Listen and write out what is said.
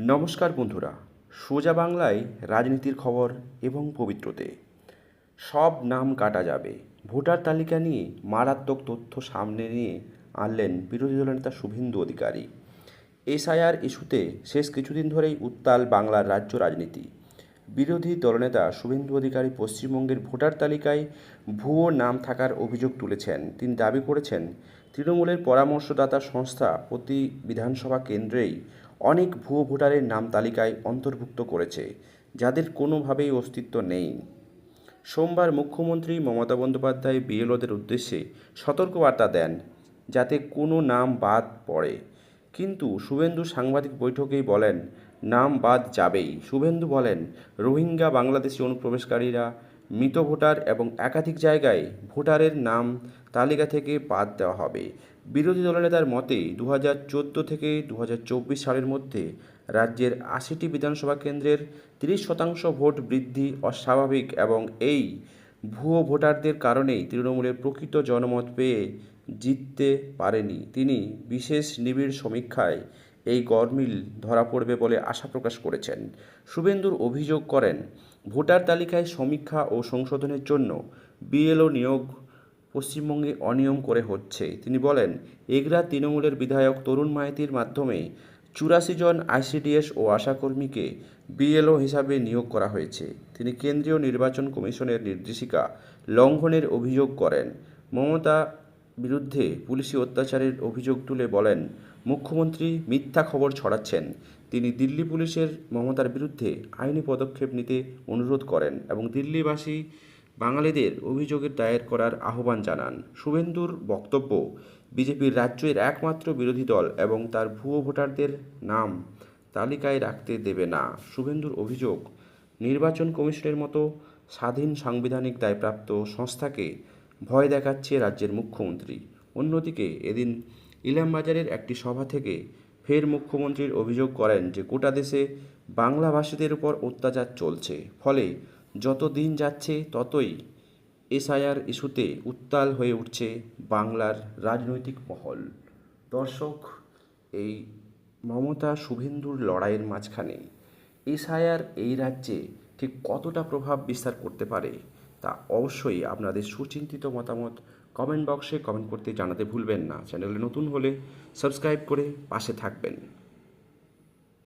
নমস্কার বন্ধুরা, সোজা বাংলায় রাজনীতির খবর এবং পবিত্রতে। সব নাম কাটা যাবে। ভোটার তালিকা নিয়ে মারাত্মক তথ্য সামনে নিয়ে আনলেন বিরোধী দলনেতা শুভেন্দু অধিকারী। এসআইআর ইস্যুতে শেষ কিছুদিন ধরেই উত্তাল বাংলার রাজ্য রাজনীতি। বিরোধী দলনেতা শুভেন্দু অধিকারী পশ্চিমবঙ্গের ভোটার তালিকায় ভুয়ো নাম থাকার অভিযোগ তুলেছেন। তিনি দাবি করেছেন, তৃণমূলের পরামর্শদাতা সংস্থা প্রতি বিধানসভা কেন্দ্রেই অনেক ভুয়ো ভোটারের নাম তালিকায় অন্তর্ভুক্ত করেছে, যাদের কোনোভাবেই অস্তিত্ব নেই। সোমবার মুখ্যমন্ত্রী মমতা বন্দ্যোপাধ্যায় বিএলওদের উদ্দেশ্যে সতর্কবার্তা দেন, যাতে কোনো নাম বাদ পড়ে। কিন্তু শুভেন্দু সাংবাদিক বৈঠকেই বলেন, নাম বাদ যাবেই। শুভেন্দু বলেন, রোহিঙ্গা বাংলাদেশি অনুপ্রবেশকারীরা মৃত ভোটার এবং একাধিক জায়গায় ভোটারের নাম তালিকা থেকে বাদ দেওয়া হবে। বিরোধী দলনেতার মতে দু হাজার চোদ্দ থেকে দু হাজার চব্বিশ সালের মধ্যে রাজ্যের আশিটি বিধানসভা কেন্দ্রের তিরিশ শতাংশ ভোট বৃদ্ধি অস্বাভাবিক এবং এই ভুয়ো ভোটারদের কারণেই তৃণমূলের প্রকৃত জনমত পেয়ে জিততে পারেনি। তিনি বিশেষ নিবিড় সমীক্ষায় এই গরমিল ধরা পড়বে বলে আশা প্রকাশ করেছেন। শুভেন্দুর অভিযোগ করেন, ভোটার তালিকায় সমীক্ষা ও সংশোধনের জন্য বিএলও নিয়োগ পশ্চিমবঙ্গে অনিয়ম করে হচ্ছে। তিনি বলেন, এগরা তৃণমূলের বিধায়ক তরুণ মাইতির মাধ্যমে চুরাশি জন আইসিডিএস ও আশাকর্মীকে বিএলও হিসাবে নিয়োগ করা হয়েছে। তিনি কেন্দ্রীয় নির্বাচন কমিশনের নির্দেশিকা লঙ্ঘনের অভিযোগ করেন। মমতা বিরুদ্ধে পুলিশি অত্যাচারের অভিযোগ তুলে বলেন, মুখ্যমন্ত্রী মিথ্যা খবর ছড়াচ্ছেন। তিনি দিল্লি পুলিশের মমতার বিরুদ্ধে আইনি পদক্ষেপ নিতে অনুরোধ করেন এবং দিল্লিবাসী বাঙালিদের অভিযোগের দায়ের করার আহ্বান জানান। শুভেন্দুর বক্তব্য, বিজেপির রাজ্যের একমাত্র বিরোধী দল এবং তার ভুয়ো ভোটারদের নাম তালিকায় রাখতে দেবে না। শুভেন্দুর অভিযোগ, নির্বাচন কমিশনের মতো স্বাধীন সাংবিধানিক দায়প্রাপ্ত সংস্থাকে ভয় দেখাচ্ছে রাজ্যের মুখ্যমন্ত্রী। অন্যদিকে, এদিন ইলামবাজারের একটি সভা থেকে ফের মুখ্যমন্ত্রীর অভিযোগ করেন যে, গোটা দেশে বাংলাভাষীদের উপর অত্যাচার চলছে। ফলে যত দিন যাচ্ছে, ততই এসআইআর ইস্যুতে উত্তাল হয়ে উঠছে বাংলার রাজনৈতিক মহল। দর্শক, এই মমতা শুভেন্দুর লড়াইয়ের মাঝখানে এসআইআর এই রাজ্যে ঠিক কতটা প্রভাব বিস্তার করতে পারে, তা অবশ্যই আপনাদের সুচিন্তিত মতামত কমেন্ট বক্সে কমেন্ট করতে জানাতে ভুলবেন না। চ্যানেলে নতুন হলে সাবস্ক্রাইব করে পাশে থাকবেন।